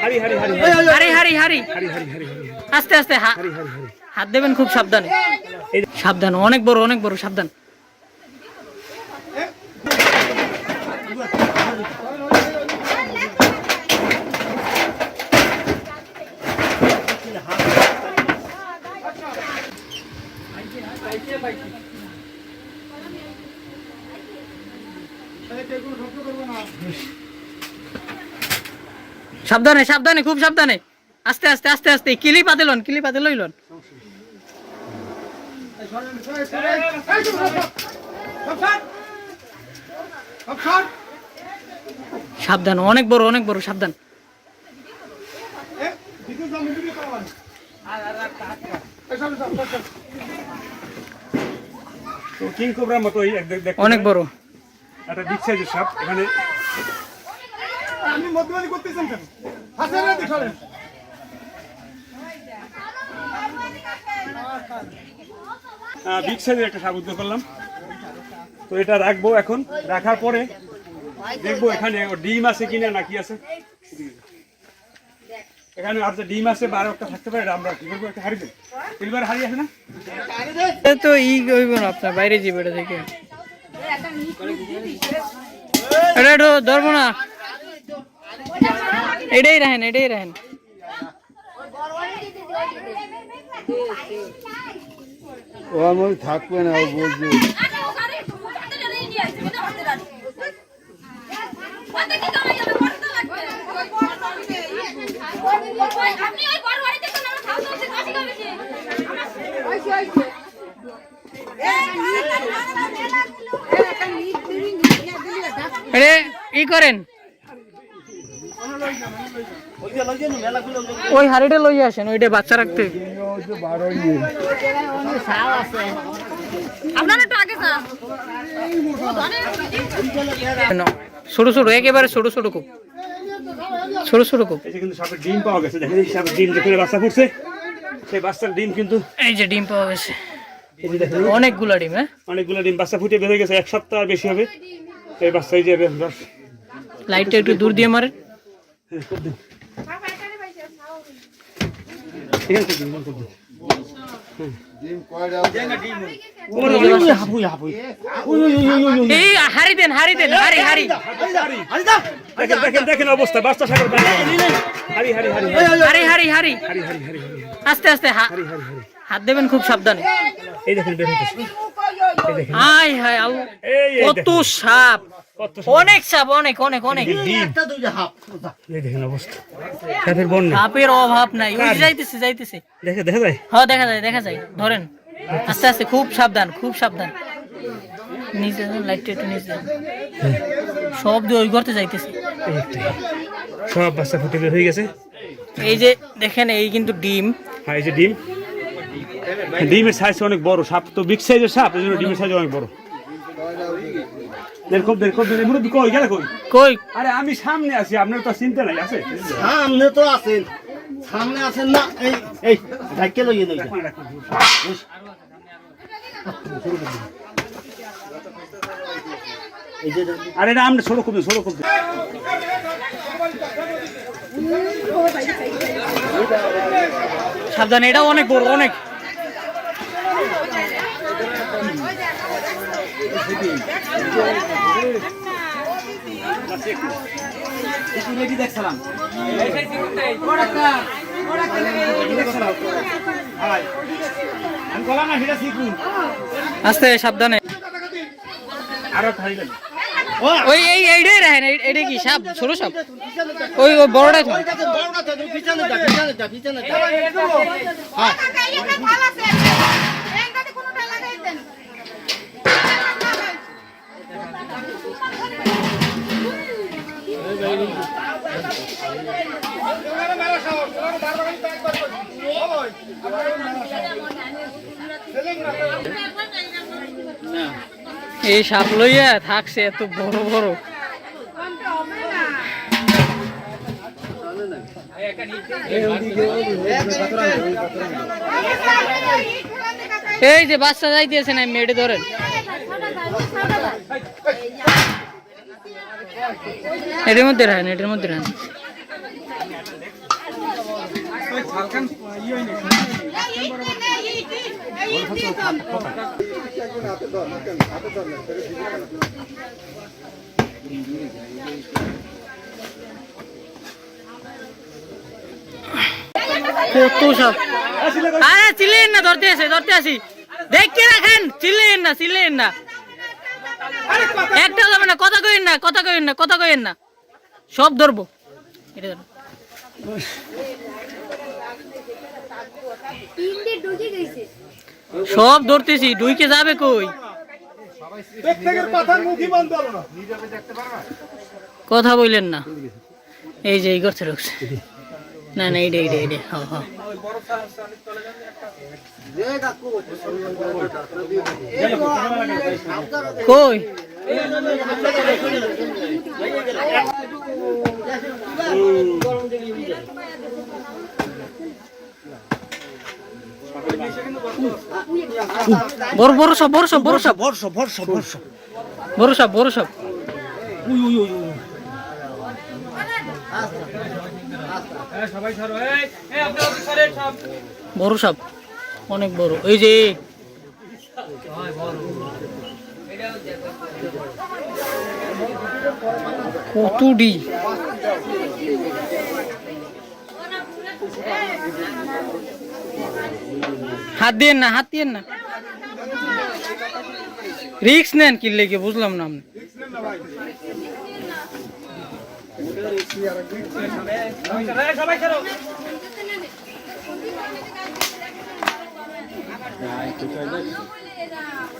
হারি আস্তে আস্তে হাত দেবেন খুব সাবধানে। সাবধান অনেক বড় অনেক বড় সাবধান। সাবধানে সাবধানে খুব সাবধানে। আস্তে আস্তে আস্তে আস্তে। কিলি পাতে লন কিলি পাতে লইলন সাবধান অনেক বড় অনেক বড় সাবধান। অনেক বড়। একটা বিগ সাইজের সাপ এখানে আপনি করতেছেন কেন? হাসেন না দেখলেন বিগ সাইজের একটা সাপ করলাম। তো এটা রাখব এখন। রাখার পরে দেখব এখানে ডিম আছে কিনা নাকি আছে। এখানে আর যে ডিম আছে বারো একটা থাকতে পারে আমরা কি করব? একটা হারি দেবো এবার হারি আছে না? তো ই কইব না আপনার বাইরে যাবে এটা থেকে এটা ধরবো না। এটাই রাখেন এটাই রাখেন ও আমার থাকবে না ও বলছে। ওই বড় বাড়িতে কোন আমার খাওয়া দাওয়া কাশি খাবেছে ওইছে ওইছে এটা ই করেন ওই হাড়িটা লই আসেন ওইটা বাচ্চা রাখতে। ছোট ছোট একেবারে ছোট ছোট খুব ছোট ছোট খুব কিন্তু সাপের ডিম পাওয়া গেছে দেখেন এই সাপের ডিম যেখানে বাচ্চা ফুটছে সেই বাচ্চার ডিম কিন্তু এই যে ডিম পাওয়া গেছে। অনেকগুলা ডিম হ্যাঁ? অনেকগুলো ডিম বাচ্চা ফুটে হয়ে গেছে এক সপ্তাহ আর বেশি হবে। এই বাচ্চা এই যে লাইটটা একটু দূর দিয়ে মারেন। হাত দেবেন খুব সাবধানে এই দেখেন দেখেন। আয় হায় আল্লাহ। কত সাপ। অনেক সাপ অনেক অনেক অনেক। ডিম এই দেখেন অবস্থা। সাপের বন্যা। সাপের অভাব নাই। ওই যাইতেছে যাইতেছে। দেখে দেখা যায়? হ্যাঁ দেখা যায় দেখা যায়। ধরেন আস্তে আস্তে খুব সাবধান খুব সাবধান। নিচে লাইটটা একটু নিচে সব দিয়ে ওই করতে যাইতেছে। এই সব বাচ্চা ফুটে হয়ে গেছে। এই যে দেখেন এই কিন্তু ডিম। হ্যাঁ এই যে ডিম। ডিমের সাইজ অনেক বড় সাপ তো বিগ সাইজের সাপ এই জন্য ডিমের সাইজ অনেক বড়। দেখো দেখো কই গেলে কই? কই? আরে আমি সামনে আছি আপনার তো চিন্তা নাই আছে? সামনে তো আছেন। সামনে আছেন না এই এই ঢাকে লইয়ে লইয়া। আরে এটা আমরা ছোট খুব ছোট খুব সাবধান এটাও অনেক বড় অনেক। দেখছিলাম আমি বললাম না সেটা শিখুন আস্তে সাবধানে আরও খাইলেন ওই এই এইটাই রাখেন এই- এইটা কি সাপ ছোট সাপ ওই তো বড়টা তো পিছনে যা পিছনে যা পিছনে যা এই সাপ লইয়া থাকছে এত বড় বড়। এই যে বাচ্চা যাইতেছে না মেয়েটে ধরেন। এটার মধ্যে রাখেন, এটার মধ্যে রাখেন। কত সাপ। আরে চিল্লেন না, ধরতে আসে, ধরতে আসি। দেখকে রাখেন চিল্লেন না চিল্লেন না। না কথা কইেন না কথা কইেন না কথা কইেন না। সব ধরবো। এটা ধরো। সব ধরতেছি ডুইকে যাবে কই? কথা বললেন না। এই যে এই করতে ঢুকছে। না না এইটা এইটা এইটা হ্যাঁ হ্যাঁ। কই? বড় বড় সব বড় সব বড় সব। বর্ষ বর্ষ বর্ষ বড় সব। বড় সব বড় সাপ অনেক বড়। এই যে কতডি হাত দিয়েন না হাত দিয়েন না রিক্স নেন কি লেগে বুঝলাম না আমি আসলে এগুলো তো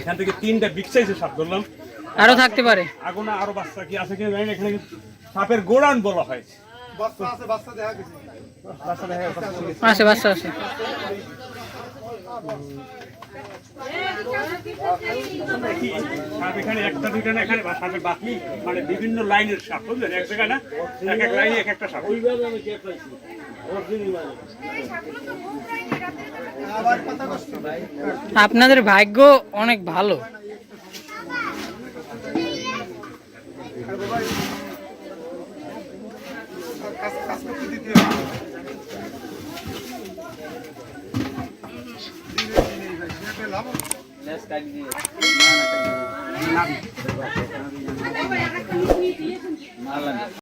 এখান থেকে তিনটা বিগ সাইজের সাপ ধরলাম। আরও থাকতে পারে। আগুনা আরও বাচ্চা কি আছে কিনা জানি না এখানে সাপের গোড়ান বলা হয়। বাচ্চা আছে বাচ্চা দেখা গেছে। বাচ্চা দেখা গেছে। আছে বাচ্চা আছে। সাপ এখানে একটা দুইটা না এখানে সাপের বাকি মানে বিভিন্ন লাইনের সাপ বুঝলেন? এক জায়গায় না এক এক লাইনে এক একটা সাপ। আবার কথা কষ্ট আপনাদের ভাগ্য অনেক ভালো কাজ কাজ করতে দিতে হবে দিনে দিনে ভাই সে পেলাম না